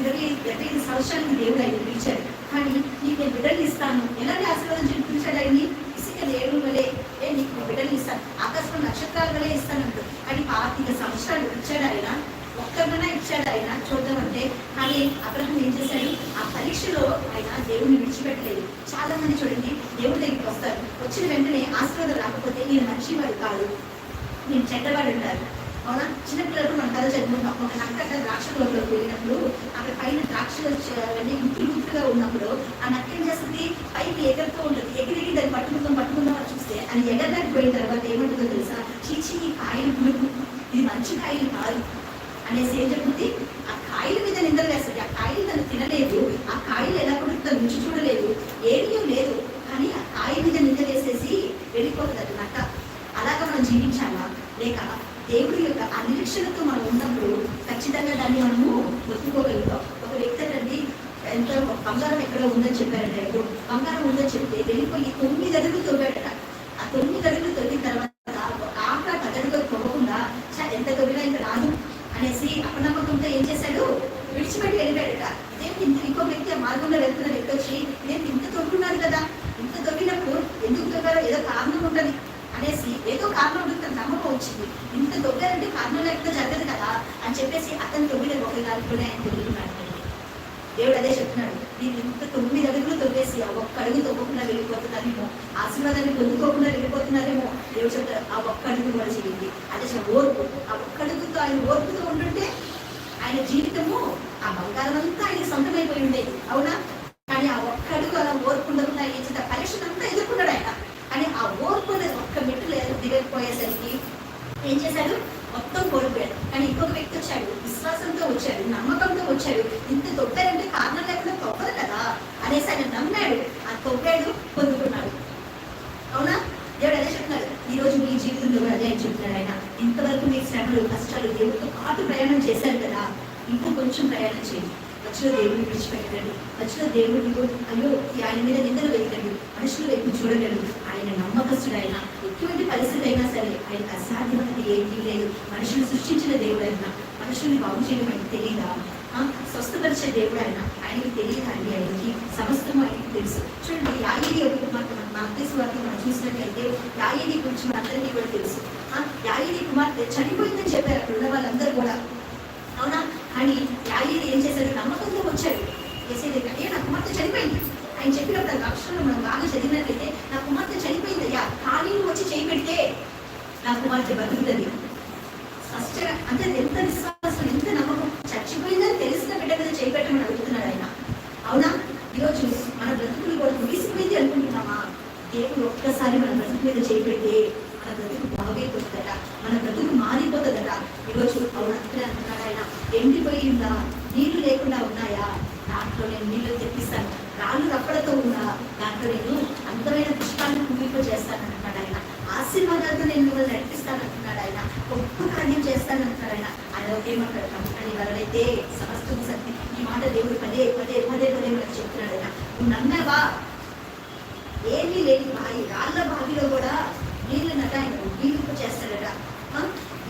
ఇరవై డెబ్బై ఐదు సంవత్సరాలకి దేవుడు ఆయన పిలిచాడు. కానీ నీకు నేను బిడ్డలు ఇస్తాను. ఎలాంటి ఆశీర్వదించి పిలిచాడు ఆయన్ని ఇసుక దేవుడు వలే. ఏ నీకు బిడ్డలు ఇస్తాను. ఆకాశం నక్షత్రాల వలే ఇస్తానంటు కానీ పాతిక సంవత్సరాలు ఇచ్చాడు ఆయన. ఒక్కరినైనా ఇచ్చాడు ఆయన. చూద్దామంటే. కానీ అబ్రహం ఏం చేశాడు? ఆ పరీక్షలో ఆయన దేవుడిని విడిచిపెట్టలేదు. చాలా మంది చూడండి దేవుడి దగ్గరికి వస్తారు. వచ్చిన వెంటనే ఆశీర్వాదం రాకపోతే నేను మంచివాడు కాదు. నేను చెడ్డవాడు ఉంటారు అవునా? చిన్నపిల్లలు మన కథ చదువుకుంటాం ఒక నక్క ద్రాక్ష లోపలికి వెళ్ళినప్పుడు అక్కడ పైన ద్రాక్షలు చ- ఉన్నప్పుడు ఆ నక్క ఏం చేస్తుంది? పైకి ఎగరుతూ ఉంటుంది. ఎగిరిగి దాన్ని పట్టుకుందాం పట్టుకుందాం అని చూస్తే అది ఎగరడానికి పోయిన తర్వాత ఏమంటుందో తెలుసా? చీచి ఈ కాయలు పులుపు. ఇది మంచి కాయలు కాదు. అనేసి ఏం జరుగుతుంది ఆ కాయల మీద నిందలు వేస్తుంది. ఆ కాయలు తను తినలేదు ఆ కాయలు ఎలా కూడా తను రుచి చూడలేదు ఏమీ లేదు కానీ ఆ కాయ మీద నింద వేసేసి వెళ్ళిపోతుంది అది నక్క అలాగా మనం జీవించాలా లేక దేవుడి యొక్క అనిరీక్షణతో మనం ఉన్నప్పుడు ఖచ్చితంగా దాన్ని మనము ఒత్తుకోగలుగుతాం ఒక వ్యక్తి అండి ఎంత బంగారం ఎక్కడ ఉందని చెప్పారంట ఎవరు బంగారం ఉందని చెప్తే వెళ్ళిపోయి తొమ్మిది అడుగులు తవ్వాడట. ఆ తొమ్మిది అడుగులు తవ్విన తర్వాత ఆక పదడుగు తవ్వకుండా "ఛ, ఎంత తవ్వినా ఇంకా రాదు అనేసి అపనమ్మకంతో ఏం చేశాడు? విడిచిపెట్టి వెళ్ళిపోయాడట. ఇదేంటి ఇంకో వ్యక్తి ఆ మార్గంలో వెళ్తున్న వ్యక్తి వచ్చి నేను ఇంత తొవ్వున్నాను కదా ఇంత తవ్వినప్పుడు ఎందుకు తవ్వారో ఏదో కారణం ఉంటుంది అనేసి ఏదో కారణం ఉంటుంది తన నమ్మకం వచ్చింది ఇంత తొవ్వారంటే కారణం లేకపోతే జరగదు కదా అని చెప్పేసి అతను తొమ్మిది ఒక కాలుకునే ఆయన తిరుగుతున్నాడు దేవుడు అదే చెప్తున్నాడు. నేను ఇంత తొమ్మిది అడుగులు తొవ్వేసి ఆ ఒక్క అడుగు తొక్కకుండా వెళ్ళిపోతున్నారేమో ఆశీర్వాదాన్ని పొందుకోకుండా వెళ్ళిపోతున్నారేమో దేవుడు చెప్తారు ఆ ఒక్క అడుగు కూడా చేయండి. అదే చెప్ప ఓర్పు. ఆ ఒక్క అడుగుతో ఆయన ఓర్పుతో ఉంటుంటే ఆయన జీవితము ఆ బంగారం అంతా ఆయన సొంతమైపోయి ఉండేది అవునా? కానీ ఆ ఒక్క అడుగు అలా ఓర్పు ఉండకుండా ఏం చేత పరీక్షను అంతా ఎదుర్కొన్నాడు ఆయన కానీ ఆ ఓర్పు అనేది ఒక్క మెట్లు దిగకపోయేసరికి ఏం చేశాడు? మొత్తం కోల్పోయాడు. కానీ ఇంకొక వ్యక్తి వచ్చాడు. విశ్వాసంతో వచ్చాడు. నమ్మకంతో వచ్చాడు. ఇంత తొక్కారంటే కారణం లేకుండా తొక్కదు కదా అనేసి ఆయన నమ్మాడు. ఆ తొక్కాడు పొందుకున్నాడు. అవునా? దేవుడు అదే చెప్తున్నాడు. ఈ రోజు మీ జీవితంలో కూడా అదే చెప్తున్నాడు ఆయన. ఇంతవరకు మీ శ్రమలు కష్టాలు దేవుడితో పాటు ప్రయాణం చేశారు కదా. ఇంకో కొంచెం ప్రయాణం చేయండి. మధ్యలో దేవుడిని విడిచిపెట్టకండి. మధ్యలో దేవుడిని అయ్యో ఆయన మీద నిందలు వేయకండి. మనుషులు వైపు చూడగలడు నమ్మకస్తుడైన ఎటువంటి పరిస్థితి అయినా సరే ఆయనకు అసాధ్యమైనది ఏంటి లేదు. మనుషులు సృష్టించిన దేవుడు ఆయన మనుషుల్ని బాగు చేయడం ఆయనకు తెలియదా స్వస్థపరిచే దేవుడు ఆయన ఆయనకి తెలియదా అండి ఆయనకి? సమస్తం ఆయనకి తెలుసు. చూడండి యాగిరి ఒక కుమార్తె మన మార్తేసు వారికి మనం చూసినట్లయితే యాగిరి గురించి మనందరికీ కూడా తెలుసు. ఆ, కుమార్తె చనిపోయిందని చెప్పారు అక్కడ ఉన్న వాళ్ళందరూ కూడా. అవునా? కానీ యాగిరి ఏం చేశారు నమ్మకంతో వచ్చాడు. చేసేది అయ్యా నా కుమార్తె చనిపోయింది. ఆయన చెప్పినప్పుడు ఆ అక్షరంలో మనం బాగా చదివినట్లయితే కుమార్తె చనిపోయింది అయ్యా కానీ నువ్వు వచ్చి చేయి పెడితే నా కుమార్తె బతుకుతుంది స్పష్టంగా అంటే ఎంత విశ్వాసం ఎంత నమ్మకం చచ్చిపోయిందని తెలిసిన బిడ్డ మీద చేయి పెట్టమని అడుగుతున్నాడు ఆయన అవునా ఈరోజు మన బ్రతుకులు కూడా ముగిసిపోయింది అనుకుంటున్నామా దేవుడు ఒక్కసారి మన బ్రతుకు మీద చేయి పెడితే మన బ్రతుకు బాగైపోతుందట మన బ్రతుకు మారిపోతుందట ఈరోజు అవును అంతే అంటున్నాడు ఆయన ఎండిపోయి ఉందా నీళ్ళు లేకుండా ఉన్నాయా దాంట్లో నేను నీళ్ళు తెప్పిస్తాను రాళ్ళు రప్పలతో ఉందా దాంట్లో నేను అందమైన పుష్పాలను కుమింప చేస్తాను అంటున్నాడు ఆయన ఆశీర్వాదాలతో నేను మిమ్మల్ని నడిపిస్తానంటున్నాడు ఆయన? గొప్ప కార్యం చేస్తానంటున్నాడు ఆయన. ఆయన ఒకేమంటాడు నమ్మకని ఎవరైతే సమస్తం సత్యం. ఈ మాట దేవుడు పదే పదే పదే పదే మనకు చెప్తున్నాడు ఆయన. నువ్వు నమ్మావా? ఏమీ లేని బావి రాళ్ళ బావిలో కూడా నీళ్ళనట ఆయన. నీళ్ళు చేస్తాడట.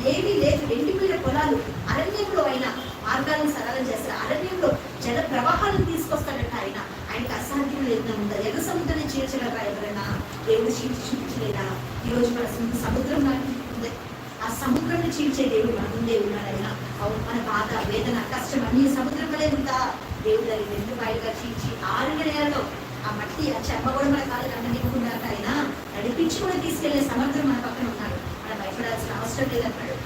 ఏమీ లేదు. ఎండిపోయిన పొలాలు అరణ్యంలో ఆయన మార్గాలను సరళం చేస్తారు అరణ్యంలో జల ప్రవాహాలను తీసుకొస్తారు అసాధ్యం లేదు ఉందా ఎగ సముద్రాన్ని చీల్చగలరా ఎవరైనా దేవుడు చీల్చి చూపించలేదా? ఈరోజు మన సము- సముద్రం లాంటి ఉంది. ఆ సముద్రాన్ని చీల్చే దేవుడు మన ముందే ఉన్నాడైనా అవును మన బాధ వేదన కష్టం అన్ని సముద్రం వలె ఉందా దేవుడు దాన్ని రెండు పాయలుగా చీల్చి ఆరు నేలలో ఆ మట్టి ఆ చెమ్మ కూడా మన కాళ్ళకి అంటనివ్వకుండా ఆయన నడిపించి కూడా తీసుకెళ్ళే సమర్థం మన పక్కన ఉన్నాడు. మనం భయపడాల్సిన అవసరం లేదన్నాడు.